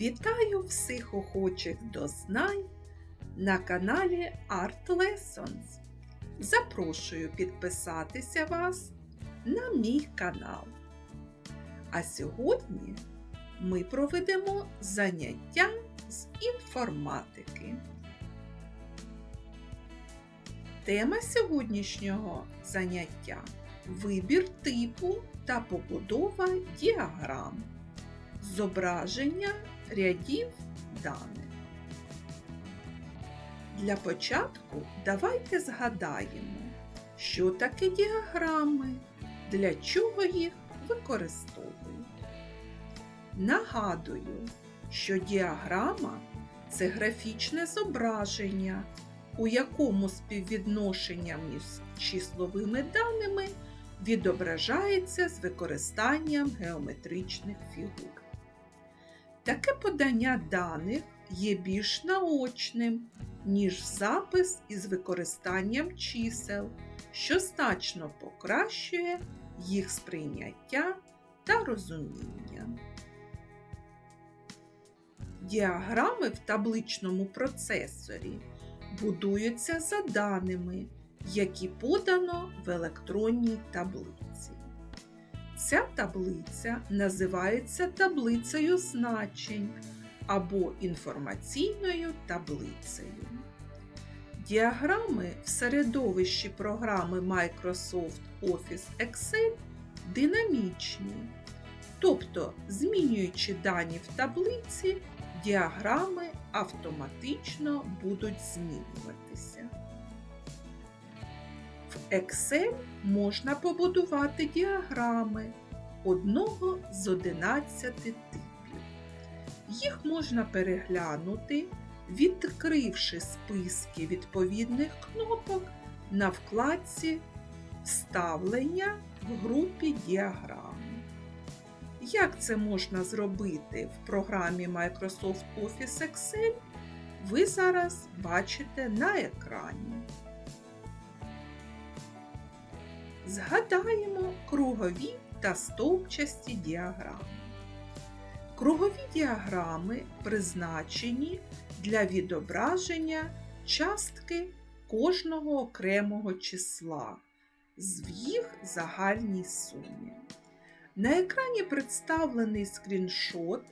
Вітаю всіх охочих до знань на каналі Art Lessons. Запрошую підписатися вас на мій канал. А сьогодні ми проведемо заняття з інформатики. Тема сьогоднішнього заняття вибір типу та побудова діаграм. Зображення рядів даних. Для початку давайте згадаємо, що таке діаграми, для чого їх використовують. Нагадую, що діаграма це графічне зображення, у якому співвідношення між числовими даними відображається з використанням геометричних фігур. Таке подання даних є більш наочним, ніж запис із використанням чисел, що значно покращує їх сприйняття та розуміння. Діаграми в табличному процесорі будуються за даними, які подано в електронній таблиці. Ця таблиця називається таблицею значень або інформаційною таблицею. Діаграми в середовищі програми Microsoft Office Excel динамічні, тобто, змінюючи дані в таблиці, діаграми автоматично будуть змінюватися. В Excel можна побудувати діаграми одного з 11 типів. Їх можна переглянути, відкривши списки відповідних кнопок на вкладці Вставлення в групі діаграми. Як це можна зробити в програмі Microsoft Office Excel, ви зараз бачите на екрані. Згадаємо кругові та стовпчасті діаграми. Кругові діаграми призначені для відображення частки кожного окремого числа в їх загальній сумі. На екрані представлений скріншот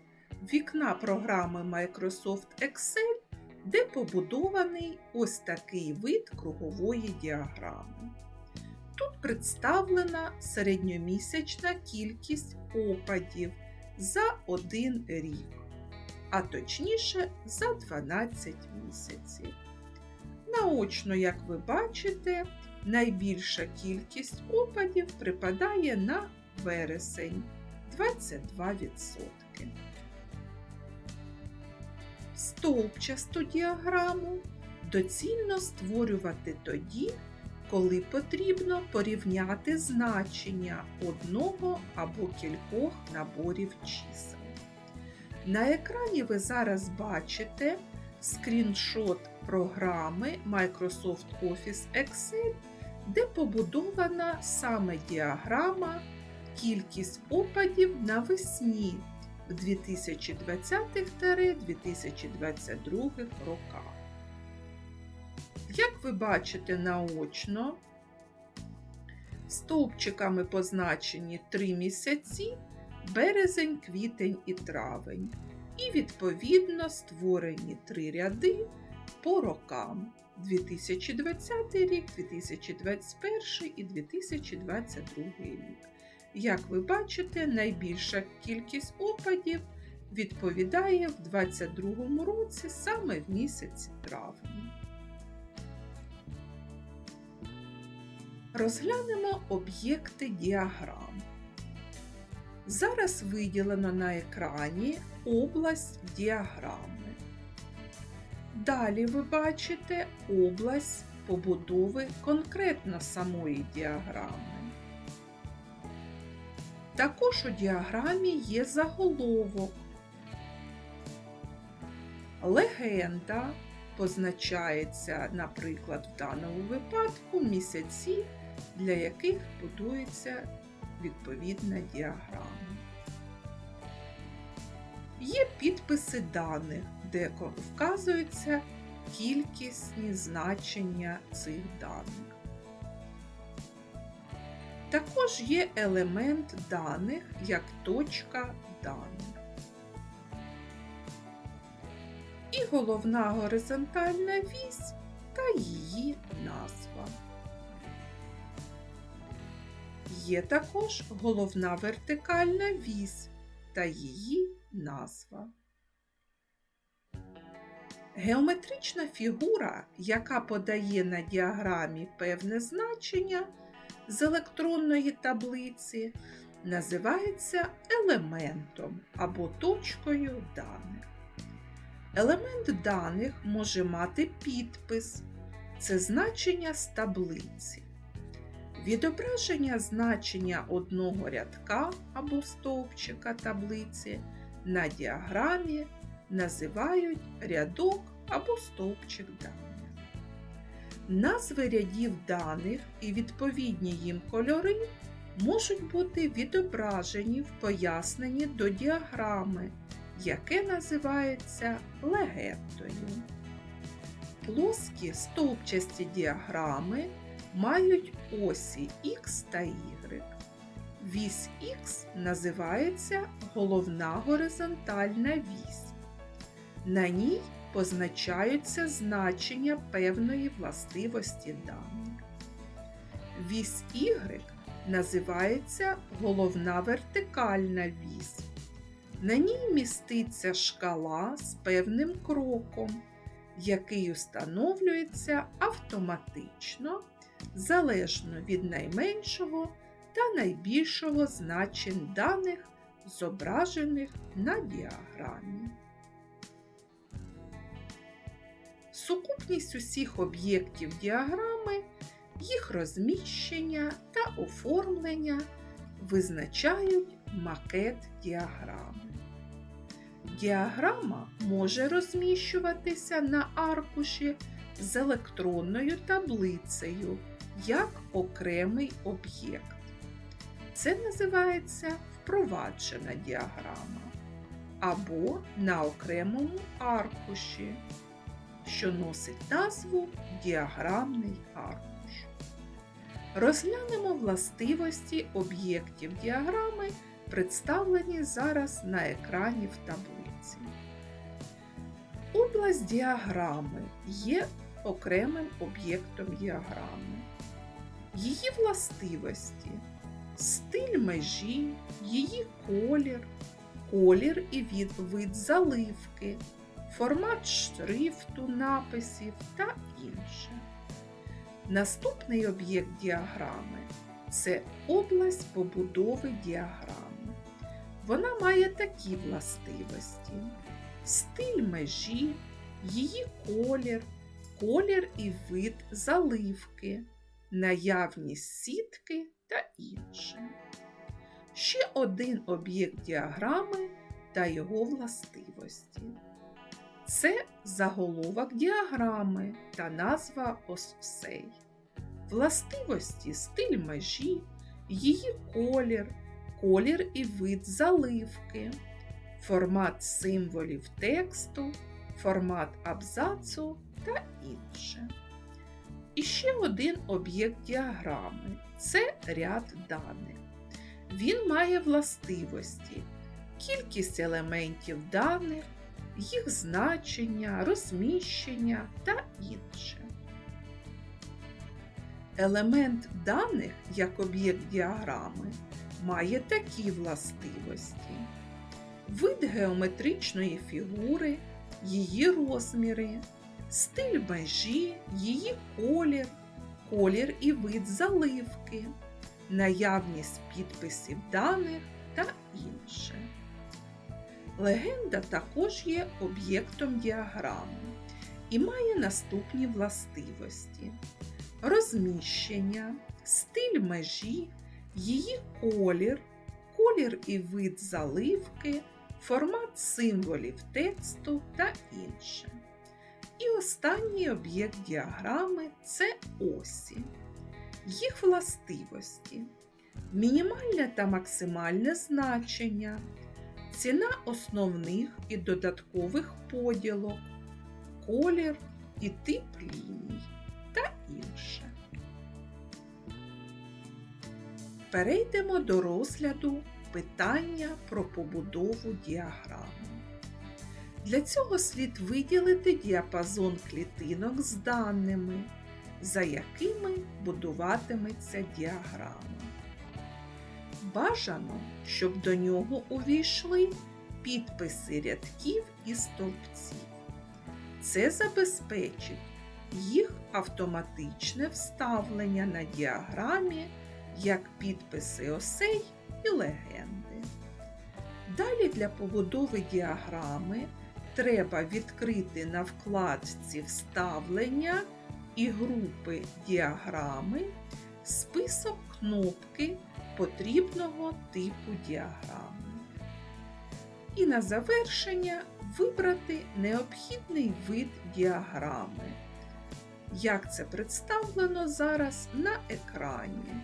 вікна програми Microsoft Excel, де побудований ось такий вид кругової діаграми. Тут представлена середньомісячна кількість опадів за один рік, а точніше за 12 місяців. Наочно, як ви бачите, найбільша кількість опадів припадає на вересень 22%. Стовпчасту діаграму доцільно створювати тоді, коли потрібно порівняти значення одного або кількох наборів чисел. На екрані ви зараз бачите скріншот програми Microsoft Office Excel, де побудована саме діаграма кількість опадів навесні в 2020-2022 роках. Як ви бачите наочно, стовпчиками позначені 3 місяці березень, квітень і травень, і відповідно створені три ряди по рокам 2020 рік, 2021 і 2022 рік. Як ви бачите, найбільша кількість опадів відповідає в 2022 році саме в місяці травня. Розглянемо об'єкти діаграм. Зараз виділено на екрані область діаграми. Далі ви бачите область побудови конкретно самої діаграми. Також у діаграмі є заголовок. Легенда позначається, наприклад, в даному випадку місяці для яких будується відповідна діаграма. Є підписи даних, де вказуються кількісні значення цих даних. Також є елемент даних як точка даних. І головна горизонтальна вісь та її назва. Є також головна вертикальна вісь та її назва. Геометрична фігура, яка подає на діаграмі певне значення з електронної таблиці, називається елементом або точкою даних. Елемент даних може мати підпис це значення з таблиці. Відображення значення одного рядка або стовпчика таблиці на діаграмі називають рядок або стовпчик даних. Назви рядів даних і відповідні їм кольори можуть бути відображені в поясненні до діаграми, яке називається легендою. Плоскі стовпчасті діаграми мають осі Х та Y. Вісь Х називається головна горизонтальна вісь. На ній позначаються значення певної властивості даних. Вісь Y називається головна вертикальна вісь. На ній міститься шкала з певним кроком, який установлюється автоматично залежно від найменшого та найбільшого значень даних, зображених на діаграмі. Сукупність усіх об'єктів діаграми, їх розміщення та оформлення визначають макет діаграми. Діаграма може розміщуватися на аркуші з електронною таблицею як окремий об'єкт. Це називається впроваджена діаграма або на окремому аркуші, що носить назву діаграмний аркуш. Розглянемо властивості об'єктів діаграми, представлені зараз на екрані в таблиці. Область діаграми є окремим об'єктом діаграми. Її властивості стиль межі, її колір, колір і від, вид заливки, формат шрифту, написів та інше. Наступний об'єкт діаграми це область побудови діаграми. Вона має такі властивості: стиль межі, її колір, колір і вид заливки, наявність сітки та інше. Ще один об'єкт діаграми та його властивості. Це заголовок діаграми та назва осей. Властивості стиль межі, її колір, колір і вид заливки, формат символів тексту, формат абзацу та інше. І ще один об'єкт діаграми це ряд даних. Він має властивості, кількість елементів даних, їх значення, розміщення та інше. Елемент даних як об'єкт діаграми має такі властивості: вид геометричної фігури, її розміри, стиль межі, її колір, колір і вид заливки, наявність підписів даних та інше. Легенда також є об'єктом діаграми і має наступні властивості: розміщення, стиль межі, її колір, колір і вид заливки, формат символів тексту та інше. І останній об'єкт діаграми це осі. Їх властивості. Мінімальне та максимальне значення ціна основних і додаткових поділок, колір і тип ліній та інше. Перейдемо до розгляду питання про побудову діаграми. Для цього слід виділити діапазон клітинок з даними, за якими будуватиметься діаграма. Бажано, щоб до нього увійшли підписи рядків і стовпців. Це забезпечить їх автоматичне вставлення на діаграмі як підписи осей і легенди. Далі для побудови діаграми треба відкрити на вкладці вставлення і групи діаграми список кнопки потрібного типу діаграми. І на завершення вибрати необхідний вид діаграми, як це представлено зараз на екрані,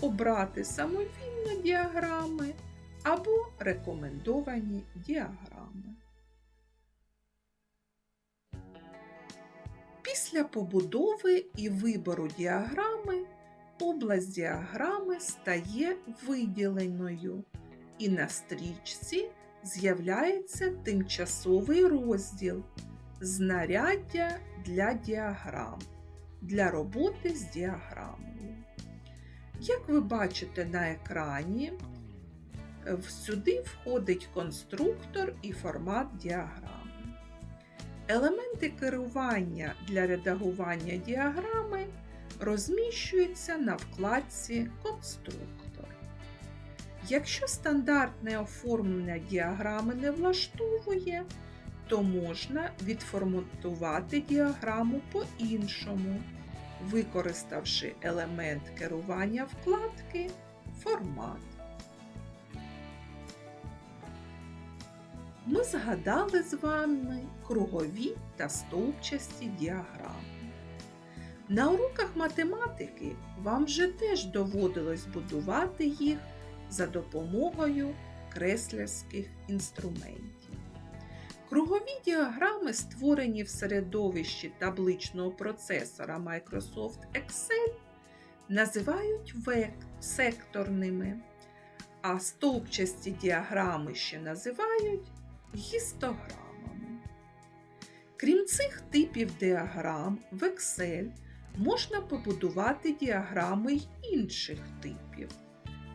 обрати самовільно діаграми або рекомендовані діаграми. Після побудови і вибору діаграми область діаграми стає виділеною, і на стрічці з'являється тимчасовий розділ Знаряддя для діаграм для роботи з діаграмою. Як ви бачите на екрані, сюди входить конструктор і формат діаграми. Елементи керування для редагування діаграми розміщуються на вкладці Конструктор. Якщо стандартне оформлення діаграми не влаштовує, то можна відформатувати діаграму по-іншому, використавши елемент керування вкладки Формат. Ми згадали з вами кругові та стовпчасті діаграми. На уроках математики вам вже теж доводилось будувати їх за допомогою креслярських інструментів. Кругові діаграми, створені в середовищі табличного процесора Microsoft Excel, називають секторними, а стовпчасті діаграми ще називають гістограмами. Крім цих типів діаграм, в Excel можна побудувати діаграми й інших типів: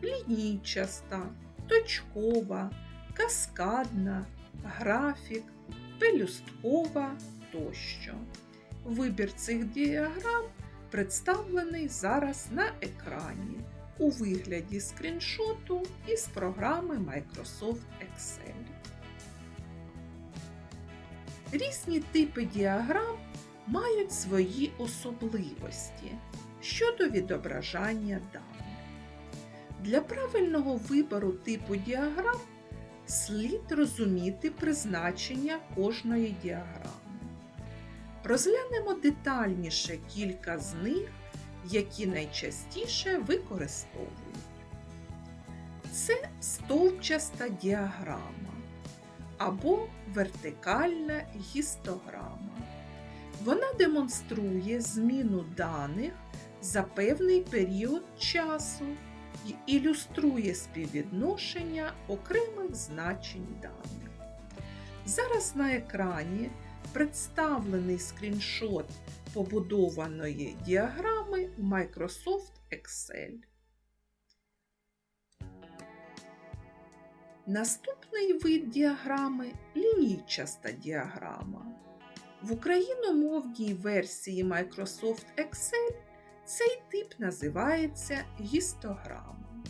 лінійчаста, точкова, каскадна, графік, пелюсткова тощо. Вибір цих діаграм представлений зараз на екрані у вигляді скріншоту із програми Microsoft Excel. Різні типи діаграм мають свої особливості щодо відображання даних. Для правильного вибору типу діаграм слід розуміти призначення кожної діаграми. Розглянемо детальніше кілька з них, які найчастіше використовують. Це стовпчаста діаграма або вертикальна гістограма. Вона демонструє зміну даних за певний період часу і ілюструє співвідношення окремих значень даних. Зараз на екрані представлений скріншот побудованої діаграми Microsoft Excel. Наступний вид діаграми лінійчаста діаграма. В україномовній версії Microsoft Excel цей тип називається гістограма.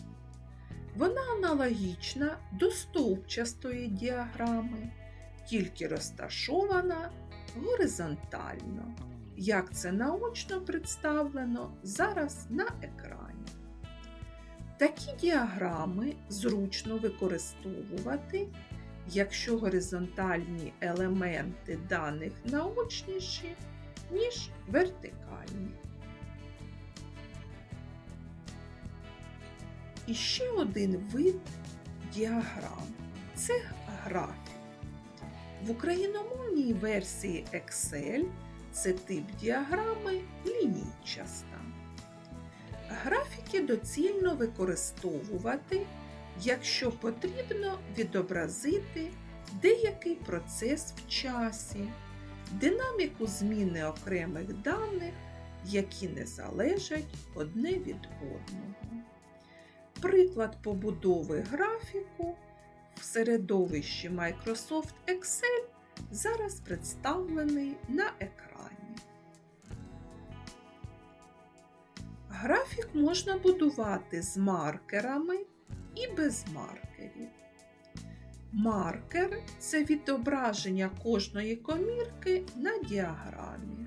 Вона аналогічна до стовпчастої діаграми, тільки розташована горизонтально, як це наочно представлено зараз на екрані. Такі діаграми зручно використовувати, якщо горизонтальні елементи даних наочніші, ніж вертикальні. І ще один вид діаграм це графік. В україномовній версії Excel це тип діаграми лінійчаста. Графіки доцільно використовувати, якщо потрібно відобразити деякий процес в часі, динаміку зміни окремих даних, які не залежать одне від одного. Приклад побудови графіку в середовищі Microsoft Excel зараз представлений на екрані. Графік можна будувати з маркерами і без маркерів. Маркер це відображення кожної комірки на діаграмі.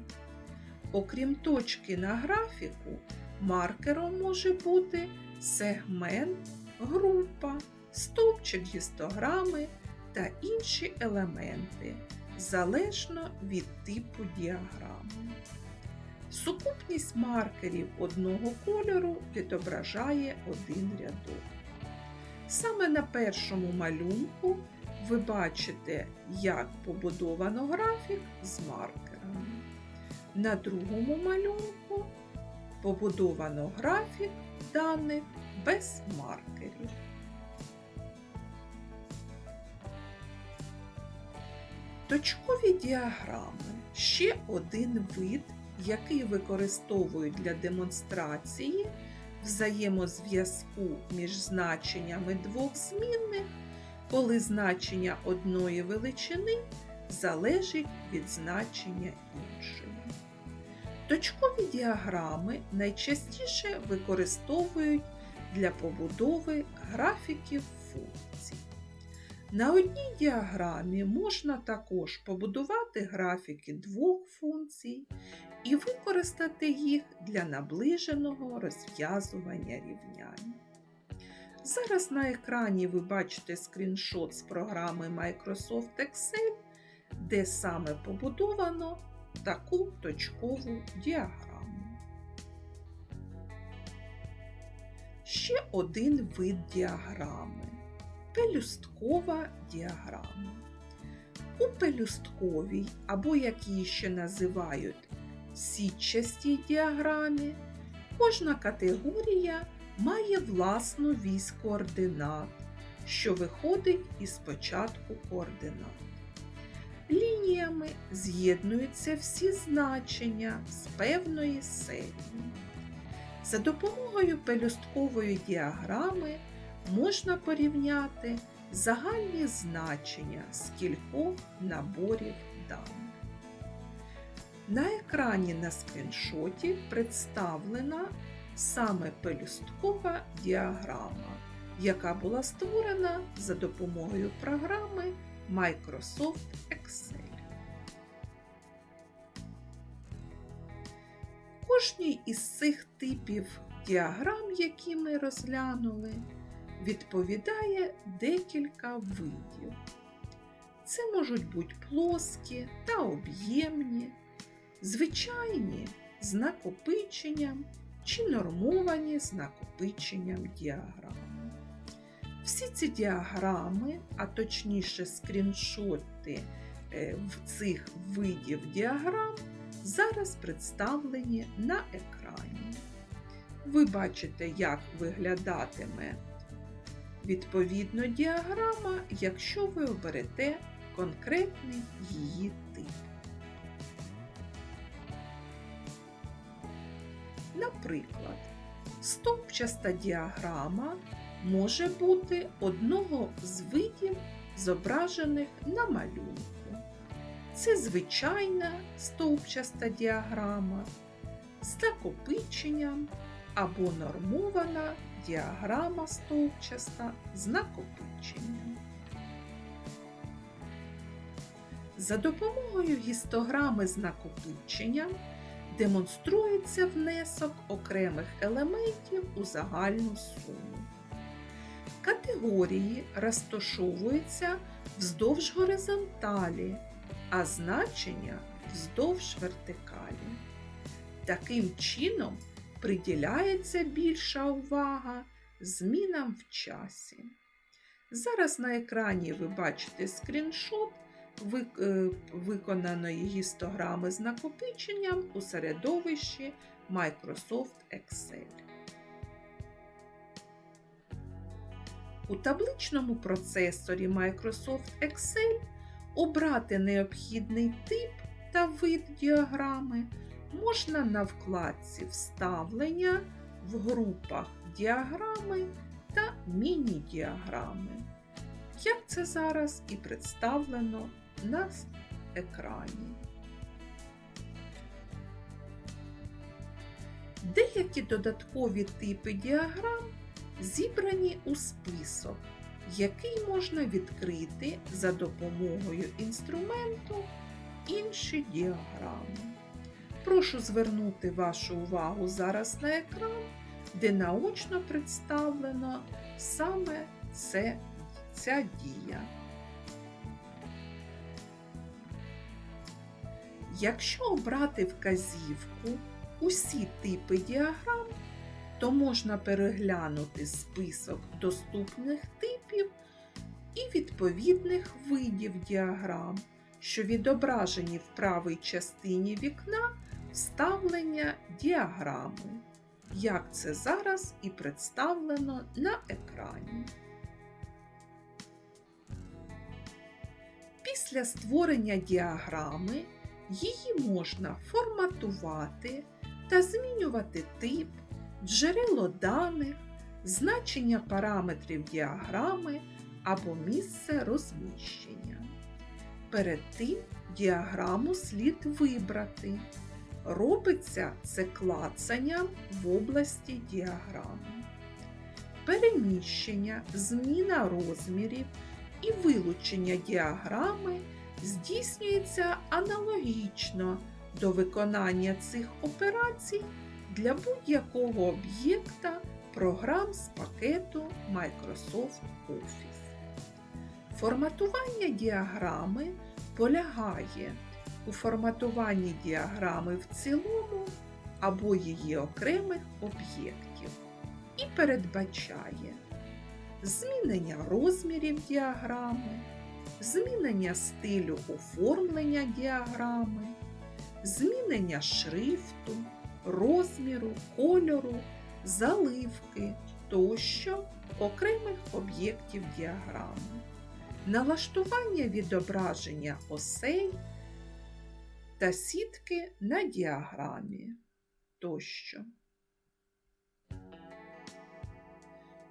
Окрім точки на графіку, маркером може бути сегмент, група, стовпчик гістограми та інші елементи залежно від типу діаграми. Сукупність маркерів одного кольору відображає один рядок. Саме на першому малюнку ви бачите, як побудовано графік з маркерами. На другому малюнку побудовано графік даних без маркерів. Точкові діаграми ще один вид, який використовують для демонстрації взаємозв'язку між значеннями двох змінних, коли значення одної величини залежить від значення іншої. Точкові діаграми найчастіше використовують для побудови графіків функцій. На одній діаграмі можна також побудувати графіки двох функцій і використати їх для наближеного розв'язування рівнянь. Зараз на екрані ви бачите скріншот з програми Microsoft Excel, де саме побудовано таку точкову діаграму. Ще один вид діаграми пелюсткова діаграма. У пелюстковій, або як її ще називають сітчастій діаграмі, кожна категорія має власну вісь координат, що виходить із початку координат. Лініями з'єднуються всі значення з певної серії. За допомогою пелюсткової діаграми можна порівняти загальні значення з кількох наборів даних. На екрані на скріншоті представлена саме пелюсткова діаграма, яка була створена за допомогою програми Microsoft Excel. Кожній із цих типів діаграм, які ми розглянули, відповідає декілька видів. Це можуть бути плоскі та об'ємні, звичайні з накопиченням чи нормовані з накопиченням діаграм. Всі ці діаграми, а точніше скріншоти е, в цих видів діаграм, зараз представлені на екрані. Ви бачите, як виглядатиме відповідно діаграма, якщо ви оберете конкретний її Наприклад, стовпчаста діаграма може бути одного з видів, зображених на малюнку. Це звичайна стовпчаста діаграма з накопиченням або нормована діаграма стовпчаста з накопиченням. За допомогою гістограми з накопиченням демонструється внесок окремих елементів у загальну суму. Категорії розташовуються вздовж горизонталі, а значення вздовж вертикалі. Таким чином приділяється більша увага змінам в часі. Зараз на екрані ви бачите скріншот виконаної гістограми з накопиченням у середовищі Microsoft Excel. У табличному процесорі Microsoft Excel обрати необхідний тип та вид діаграми можна на вкладці Вставлення в групах діаграми та міні-діаграми. Як це зараз і представлено на екрані. Деякі додаткові типи діаграм зібрані у список, який можна відкрити за допомогою інструменту інші діаграми. Прошу звернути вашу увагу зараз на екран, де наочно представлено саме це, ця дія. Якщо обрати вказівку усі типи діаграм, то можна переглянути список доступних типів і відповідних видів діаграм, що відображені в правій частині вікна вставлення діаграми, як це зараз і представлено на екрані. Після створення діаграми її можна форматувати та змінювати тип, джерело даних, значення параметрів діаграми або місце розміщення. Перед тим діаграму слід вибрати. Робиться це клацанням в області діаграми. Переміщення, зміна розмірів і вилучення діаграми здійснюється аналогічно до виконання цих операцій для будь-якого об'єкта програм з пакету Microsoft Office. Форматування діаграми полягає у форматуванні діаграми в цілому або її окремих об'єктів і передбачає змінення розмірів діаграми, змінення стилю оформлення діаграми, змінення шрифту, розміру, кольору, заливки тощо окремих об'єктів діаграми, налаштування відображення осей та сітки на діаграмі тощо.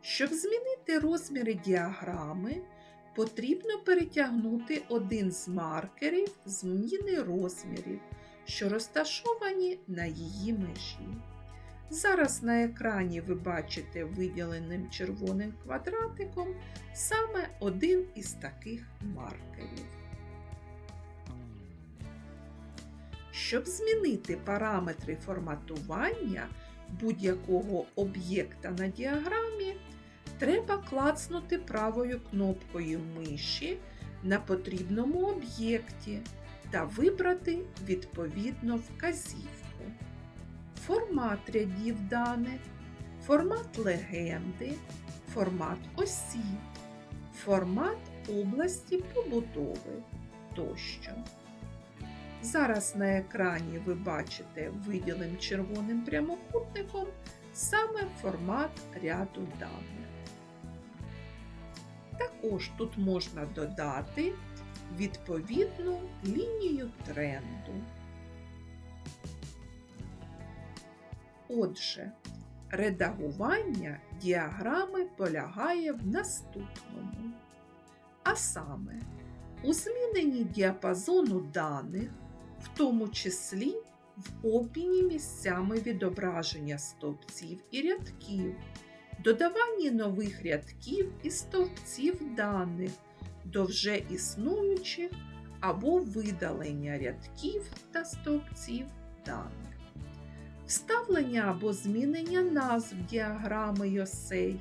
Щоб змінити розміри діаграми, потрібно перетягнути один з маркерів зміни розмірів, що розташовані на її межі. Зараз на екрані ви бачите виділеним червоним квадратиком саме один із таких маркерів. Щоб змінити параметри форматування будь-якого об'єкта на діаграмі, треба клацнути правою кнопкою миші на потрібному об'єкті та вибрати відповідну вказівку. Формат рядів даних, формат легенди, формат осі, формат області побудови тощо. Зараз на екрані ви бачите виділеним червоним прямокутником саме формат ряду даних. Також тут можна додати відповідну лінію тренду. Отже, редагування діаграми полягає в наступному. А саме, у зміненні діапазону даних, в тому числі в обміні місцями відображення стовпців і рядків, додаванні нових рядків і стовпців даних до вже існуючих або видалення рядків та стовпців даних. Вставлення або змінення назв діаграми й осей,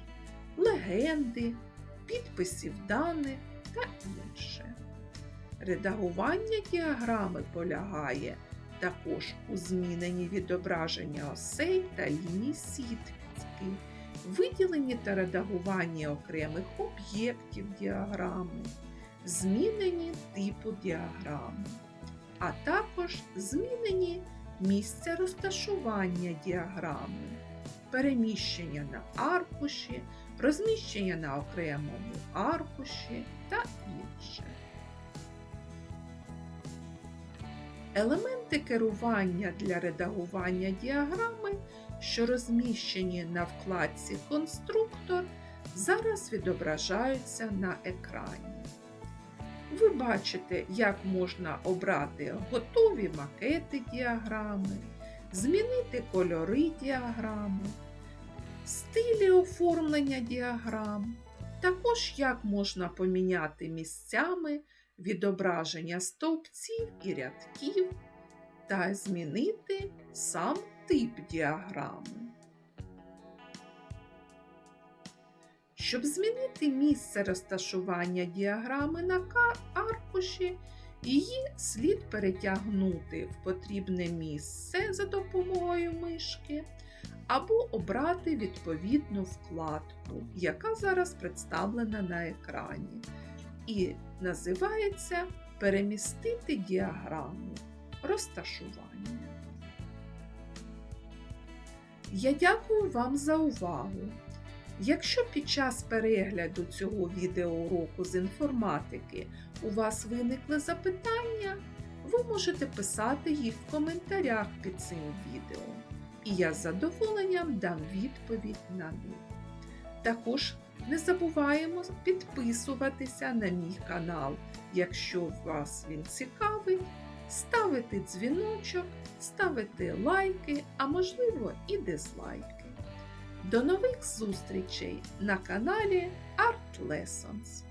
легенди, підписів даних та інше. Редагування діаграми полягає також у зміненні відображення осей та ліній сітки, виділені та редагування окремих об'єктів діаграми, змінені типу діаграми, а також змінені місце розташування діаграми, переміщення на аркуші, розміщення на окремому аркуші та інше. Елементи керування для редагування діаграми, що розміщені на вкладці Конструктор, зараз відображаються на екрані. Ви бачите, як можна обрати готові макети діаграми, змінити кольори діаграми, стилі оформлення діаграм, також як можна поміняти місцями відображення стовпців і рядків та змінити сам тип діаграми. Щоб змінити місце розташування діаграми на аркуші, її слід перетягнути в потрібне місце за допомогою мишки або обрати відповідну вкладку, яка зараз представлена на екрані, і називається Перемістити діаграму розташування. Я дякую вам за увагу. Якщо під час перегляду цього відеоуроку з інформатики у вас виникли запитання, ви можете писати їх в коментарях під цим відео, і я з задоволенням дам відповідь на них. Також не забуваємо підписуватися на мій канал, якщо вас він цікавить, ставити дзвіночок, ставити лайки, а можливо і дизлайки. До нових зустрічей на каналі Art Lessons!